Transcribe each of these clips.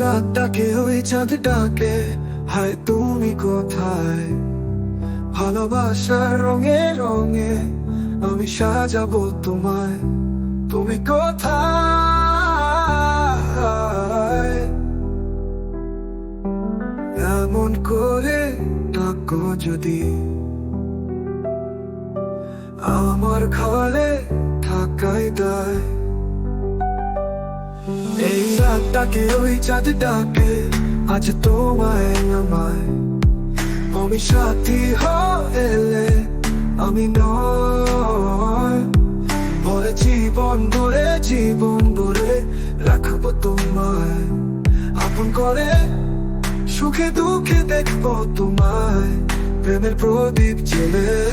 রাতটাকে ওই চাঁদ ডাকে, হায় তুমি কোথায়? ভালোবাসার রঙে রঙে আমি সাজাবো তোমায়। তুমি কোথায়? এমন করে ডাকো যদি। আমার ঘরে থাকাই দায়। এই রাতটাকে ওই চাঁদ ডাকে। আজ তোমায় আমায়। আমি সাথী হলে আমি নয়। ভরে জীবন ভরে জীবন ভরে রাখব তোমায়। আপন করে সুখে দুঃখে দেখব তোমায়। প্রেমের প্রদীপ জেলে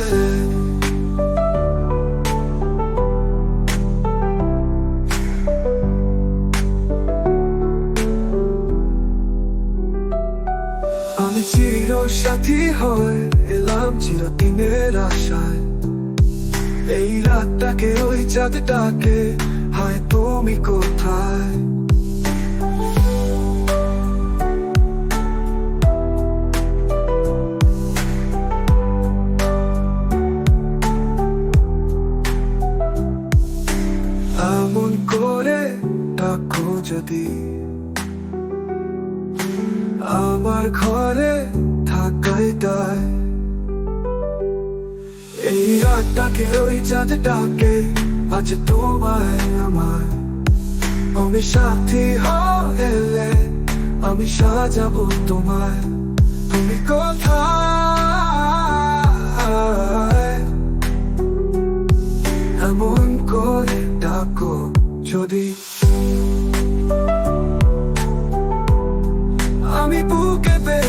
চির সাথী হয়ে এলাম চিরদিনের আশায়। এই রাতটাকে, ওই চাঁদটাকে, হায় তুমি কোথায়? এমন করে ডাকো যদি। আমার ঘরে থাকাই তাই। এই রাতটাকে, ওই চাঁদ ডাকে আজ তোমায় আমার। আমি সাথী হলে আমি সাজাবো তোমায়। তুমি কোথায়? এমন করে ডাকো যদি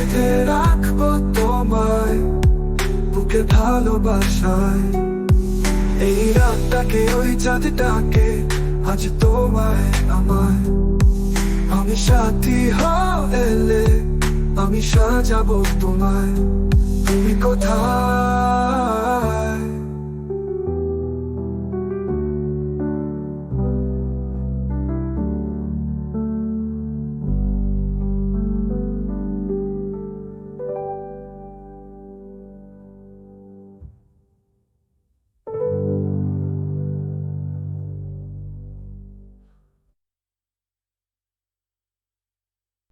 বেঁধে রাখব তোমায় বুকে ভালোবাসায়। এই রাতটাকে, ওই চাঁদটাকে আজ তোমায় আমায়। আমি সাথী হলে আমি সাজাবো তোমায়। তুমি কোথায়?